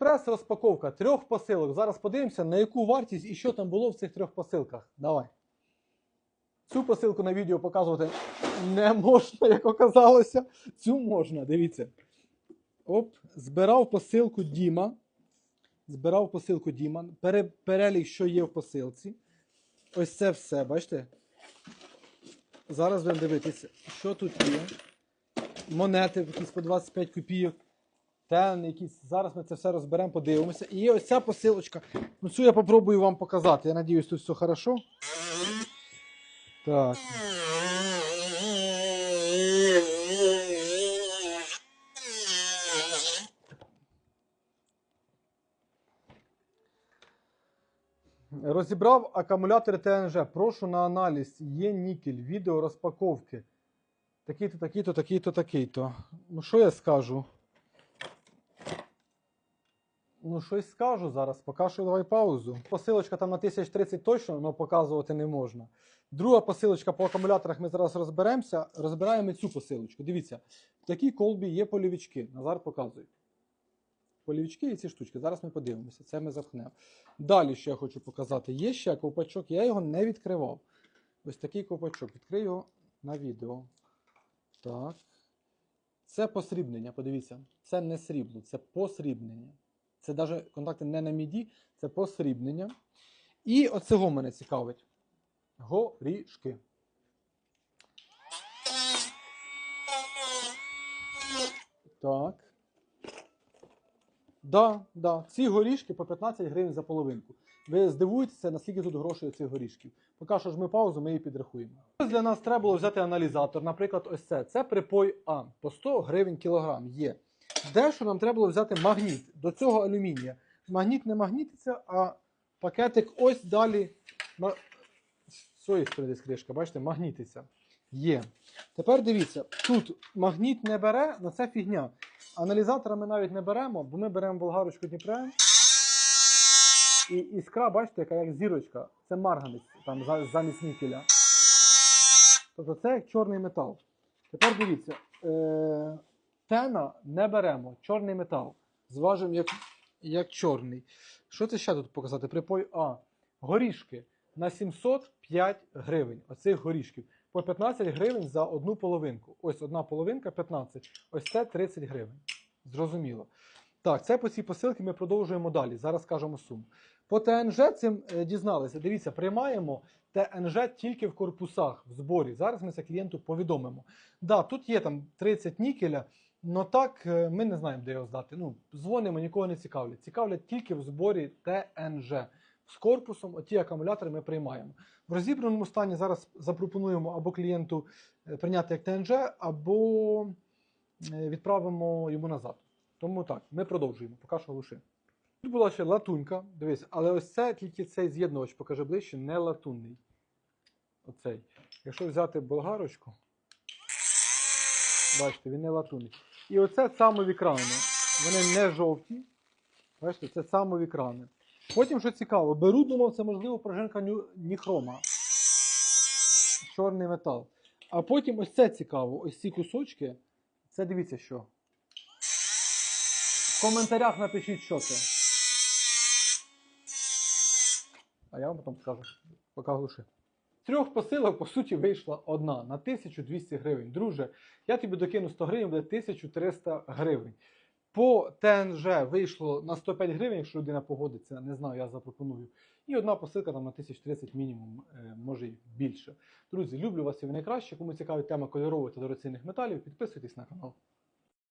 Аліекспрес розпаковка трьох посилок. Зараз подивимося, на яку вартість і що там було в цих трьох посилках. Давай. Цю посилку на відео показувати не можна, як оказалося. Цю можна, дивіться. Оп, збирав посилку Діма. Збирав посилку Діма. Пере, перелік, що є в посилці. Ось це все, бачите? Зараз будемо дивитися, що тут є. Монети якісь по 25 копійок. Тен, якісь. Зараз ми це все розберемо, подивимося. І є ось ця посилочка. Ну, цю я попробую вам показати. Я надіюсь, тут все хорошо. Так. Розібрав акумулятори ТНЖ. Прошу на аналіз. Є нікель, відео розпаковки. Такий-то, такий-то, такий-то, такий-то. Ну, що я скажу? Ну, щось скажу зараз, поки що давай паузу. Посилочка там на 1030 точно, але показувати не можна. Друга посилочка по акумуляторах ми зараз розберемося. Розбираємо цю посилочку. Дивіться, в такій колбі є полівічки. Назар показує. Полівічки і ці штучки. Зараз ми подивимося. Це ми запхнемо. Далі, що я хочу показати, є ще ковпачок, я його не відкривав. Ось такий ковпачок. Відкрию його на відео. Так. Це посрібнення, подивіться. Це не срібло, це посрібнення. Це навіть контакти не на міді, це посрібнення. І оцього мене цікавить. Горішки. Так. Да, да. Ці горішки по 15 гривень за половинку. Ви здивуєтеся, наскільки тут грошей у цих горішків. Поки що ж ми паузу, ми її підрахуємо. Ось Для нас треба було взяти аналізатор. Наприклад, ось це. Це припой А. По 100 гривень кілограм є. Дещо нам треба було взяти магніт до цього алюмінія. Магніт не магнітиться, а пакетик ось далі. На... Цієї сторони бачите, магнітиться. Є. Тепер дивіться, тут магніт не бере, на це фігня. Аналізатора ми навіть не беремо, бо ми беремо болгарочку Дніпре. І іскра, бачите, яка як зірочка. Це марганець там замість нікеля. Тобто це як чорний метал. Тепер дивіться, е- тена не беремо, чорний метал. Зважимо як, як чорний. Що це ще тут показати? Припой А. Горішки на 705 гривень. Оцих горішків. По 15 гривень за одну половинку. Ось одна половинка 15. Ось це 30 гривень. Зрозуміло. Так, це по цій посилці ми продовжуємо далі. Зараз скажемо суму. По ТНЖ цим е, дізналися. Дивіться, приймаємо ТНЖ тільки в корпусах в зборі. Зараз ми це клієнту повідомимо. Да, тут є там 30 нікеля, але так е, ми не знаємо, де його здати. Ну, дзвонимо, нікого не цікавлять. Цікавлять тільки в зборі ТНЖ. З корпусом оті акумулятори ми приймаємо. В розібраному стані зараз запропонуємо або клієнту е, прийняти як ТНЖ, або е, відправимо йому назад. Тому так, ми продовжуємо, поки що лише. Тут була ще латунька, дивись, але ось це тільки цей з'єднувач, покажи ближче, не латунний. Оцей. Якщо взяти болгарочку, бачите, він не латунний. І оце самові крани. Вони не жовті. Бачите, це самові крани. Потім, що цікаво, беру, думав, це можливо пружинка ніхрома. Чорний метал. А потім ось це цікаво. Ось ці кусочки. Це дивіться що. В коментарях напишіть, що це. А я вам потім скажу, поки глуши. Трьох посилок, по суті, вийшла одна на 1200 гривень. Друже, я тобі докину 100 гривень, буде 1300 гривень. По ТНЖ вийшло на 105 гривень, якщо людина погодиться, не знаю, я запропоную. І одна посилка там на 1030 мінімум, е, може й більше. Друзі, люблю вас і ви найкраще. Кому цікавить тема кольорових та дорогоцінних металів, підписуйтесь на канал.